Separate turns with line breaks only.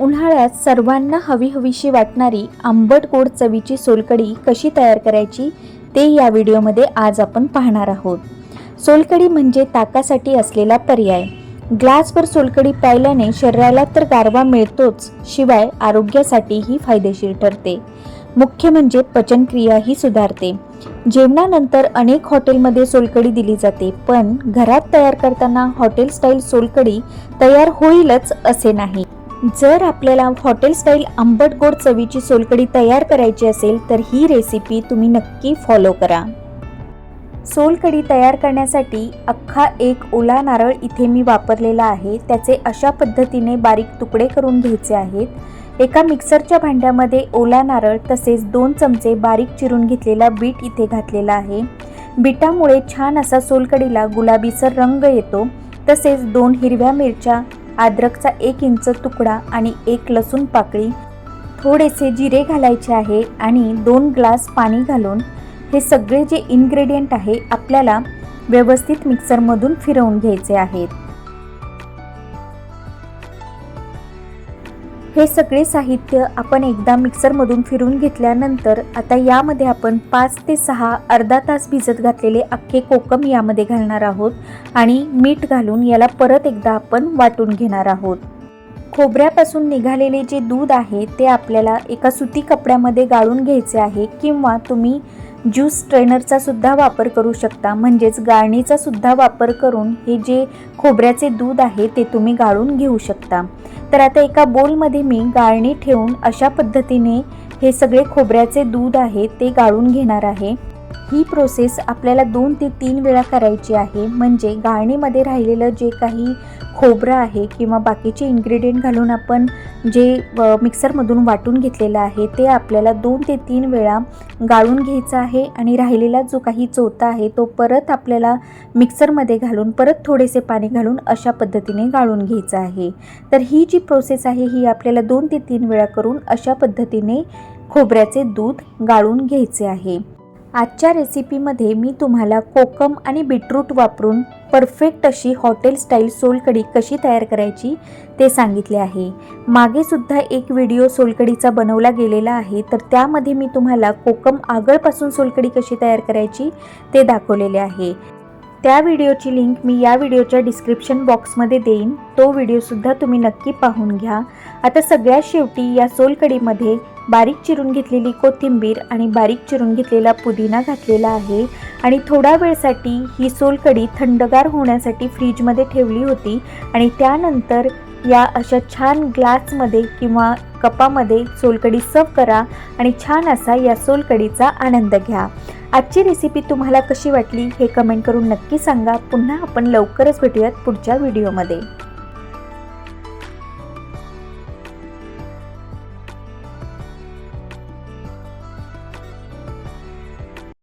उन्हाळ्यात सर्वांना हवी हवीशी वाटणारी आंबट गोड चवीची सोलकढी कशी तयार करायची ते या व्हिडिओमध्ये आज आपण पाहणार आहोत. सोलकढी म्हणजे ताकासाठी असलेला पर्याय. ग्लासभर सोलकढी प्यायल्याने शरीराला तर गारवा मिळतोच शिवाय आरोग्यासाठीही फायदेशीर ठरते. मुख्य म्हणजे पचनक्रियाही सुधारते. जेवणानंतर अनेक हॉटेलमध्ये सोलकढी दिली जाते पण घरात तयार करताना हॉटेल स्टाईल सोलकढी तयार होईलच असे नाही. जर आपल्याला हॉटेल स्टाईल आंबट गोड चवीची सोलकढी तयार करायची असेल तर ही रेसिपी तुम्ही नक्की फॉलो करा. सोलकढी तयार करण्यासाठी अख्खा एक ओला नारळ इथे मी वापरलेला आहे. त्याचे अशा पद्धतीने बारीक तुकडे करून घ्यायचे आहेत. एका मिक्सरच्या भांड्यामध्ये ओला नारळ तसेच दोन चमचे बारीक चिरून घेतलेला बीट इथे घातलेला आहे. बीटामुळे छान असा सोलकढीला गुलाबीसर रंग येतो. तसेच दोन हिरव्या मिरच्या अद्रकचा एक इंच तुकडा आणि एक लसूण पाकळी थोडेसे जिरे घालायचे आहे आणि दोन ग्लास पाणी घालून हे सगळे जे इन्ग्रेडियंट आहे आपल्याला व्यवस्थित मिक्सरमधून फिरवून घ्यायचे आहेत. हे सगळे साहित्य आपण एकदा मिक्सरमधून फिरून घेतल्यानंतर आता यामध्ये आपण पाच ते सहा अर्धा तास भिजत घातलेले अख्खे कोकम यामध्ये घालणार आहोत आणि मीठ घालून याला परत एकदा आपण वाटून घेणार आहोत. खोबऱ्यापासून निघालेले जे दूध आहे ते आपल्याला एका सुती कपड्यामध्ये गाळून घ्यायचे आहे किंवा तुम्ही ज्यूस स्ट्रेनरचा सुद्धा वापर करू शकता. म्हणजेच गाळणीचा सुद्धा वापर करून हे जे खोबऱ्याचे दूध आहे ते तुम्ही गाळून घेऊ शकता. तर आता एका बोलमध्ये मी गाळणी ठेवून अशा पद्धतीने हे सगळे खोबऱ्याचे दूध आहे ते गाळून घेणार आहे. ही प्रोसेस आपल्याला दोन ते तीन वेळा करायची आहे. म्हणजे गाळणीमध्ये राहिलेलं जे काही खोबरं आहे किंवा बाकीचे इन्ग्रेडियंट घालून आपण जे मिक्सरमधून वाटून घेतलेलं आहे ते आपल्याला दोन ते तीन वेळा गाळून घ्यायचं आहे आणि राहिलेला जो काही चोथा आहे तो परत आपल्याला मिक्सरमध्ये घालून परत थोडेसे पाणी घालून अशा पद्धतीने गाळून घ्यायचं आहे. तर ही जी प्रोसेस आहे ही आपल्याला दोन ते तीन वेळा करून अशा पद्धतीने खोबऱ्याचे दूध गाळून घ्यायचे आहे. आजच्या रेसिपीमध्ये मी तुम्हाला कोकम आणि बीटरूट वापरून परफेक्ट अशी हॉटेल स्टाईल सोलकढी कशी तयार करायची ते सांगितले आहे. मागे सुद्धा एक व्हिडिओ सोलकढीचा बनवला गेलेला आहे तर त्यामध्ये मी तुम्हाला कोकम आगळपासून सोलकढी कशी तयार करायची ते दाखवलेले आहे. त्या व्हिडिओची लिंक मी या व्हिडिओच्या डिस्क्रिप्शन बॉक्समध्ये देईन. तो व्हिडिओसुद्धा तुम्ही नक्की पाहून घ्या. आता सगळ्यात शेवटी या सोलकढीमध्ये बारीक चिरून घेतलेली कोथिंबीर आणि बारीक चिरून घेतलेला पुदिना घातलेला आहे. आणि थोड्या वेळसाठी ही सोलकढी थंडगार होण्यासाठी फ्रीजमध्ये ठेवली होती. आणि त्यानंतर या अशा छान ग्लासमध्ये किंवा कपामध्ये सोलकढी सर्व करा आणि छान असा या सोलकढीचा आनंद घ्या. आजची रेसिपी तुम्हाला कशी वाटली हे कमेंट करून नक्की सांगा. पुन्हा आपण लवकरच भेटूयात पुढच्या व्हिडिओमध्ये